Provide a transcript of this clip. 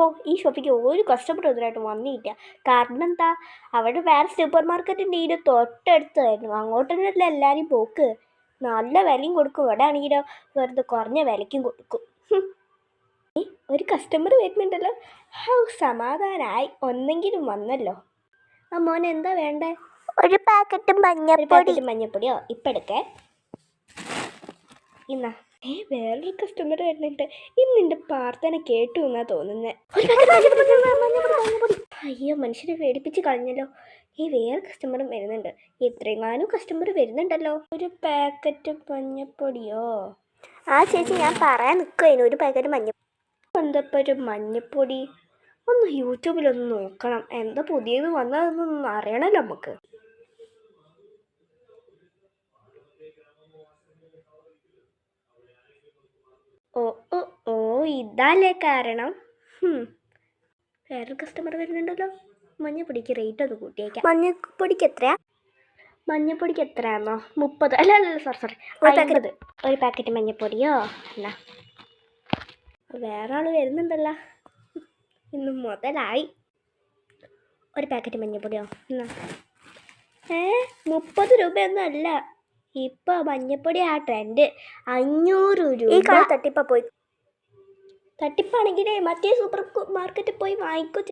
ഹോ ഈ ഷോപ്പിക്ക് ഒരു കസ്റ്റമർ ഇതിനായിട്ട് വന്നില്ല. കാരണം എന്താ? അവിടെ വേറെ സൂപ്പർ മാർക്കറ്റിന്റെ ഇതിന്റെ തൊട്ടടുത്തായിരുന്നു. അങ്ങോട്ട് തന്നെ എല്ലാവരും പോക്ക്. നല്ല വിലയും കൊടുക്കും. ഇവിടെ ആണെങ്കിലോ വെറുതെ കുറഞ്ഞ വിലയ്ക്കും കൊടുക്കും. ഒരു കസ്റ്റമർ വരുന്നുണ്ടല്ലോ. ഹൗ സമാധാനായി. ഒന്നെങ്കിലും വന്നല്ലോ. ആ മോൻ എന്താ വേണ്ടേ? ഒരു പാക്കറ്റ് മഞ്ഞപ്പൊടി. മഞ്ഞപ്പൊടിയോ? ഇപ്പം എടുക്കേ. ഇന്നാ. ഏ വേറൊരു കസ്റ്റമർ വരുന്നുണ്ട്. ഇന്ന് നിന്റെ പ്രാർത്ഥന കേട്ടു എന്നാ തോന്നുന്നത് അയ്യോ മനുഷ്യനെ പേടിപ്പിച്ച് കളഞ്ഞല്ലോ. ഈ വേറെ കസ്റ്റമറും വരുന്നുണ്ട്. ഇത്രയെങ്ങാനും കസ്റ്റമർ വരുന്നുണ്ടല്ലോ. ഒരു പാക്കറ്റ് മഞ്ഞപ്പൊടിയോ? ആ ചേച്ചി ഞാൻ പറയാൻ നിൽക്കുവായിരുന്നു ഒരു പാക്കറ്റ് മഞ്ഞ എന്തപ്പോൾ ഒരു മഞ്ഞപ്പൊടി? ഒന്ന് യൂട്യൂബിലൊന്ന് നോക്കണം. എന്താ പുതിയത് വന്നതെന്നൊന്നും അറിയണല്ലോ നമുക്ക്. ഓ ഓ ഓ ഇതല്ലേ കാരണം. വേറൊരു കസ്റ്റമർ വരുന്നുണ്ടല്ലോ. മഞ്ഞപ്പൊടിക്ക് റേറ്റ് ഒന്ന് കൂട്ടിയേക്കാം. മഞ്ഞപ്പൊടിക്ക് എത്രയാ മഞ്ഞപ്പൊടിക്ക് എത്രയാണോ മുപ്പത്. അല്ല അല്ല സോറി സോറി ഒരു അമ്പത് ഒരു പാക്കറ്റ് മഞ്ഞപ്പൊടിയോ? അല്ല. വേറെ ആൾ വരുന്നുണ്ടല്ലോ. ഇന്ന് മുതലായി. ഒരു പാക്കറ്റ് മഞ്ഞപ്പൊടിയോ? എന്നാ ഏ മുപ്പത് രൂപയൊന്നും അല്ല. ഇപ്പൊ മഞ്ഞപ്പൊടി ആ ട്രെൻഡ് അഞ്ഞൂറ് ഈ രൂപ കളി തട്ടിപ്പ പോയി. തട്ടിപ്പാണെങ്കിലേ മറ്റേ സൂപ്പർ മാർക്കറ്റിൽ പോയി വാങ്ങിക്കോ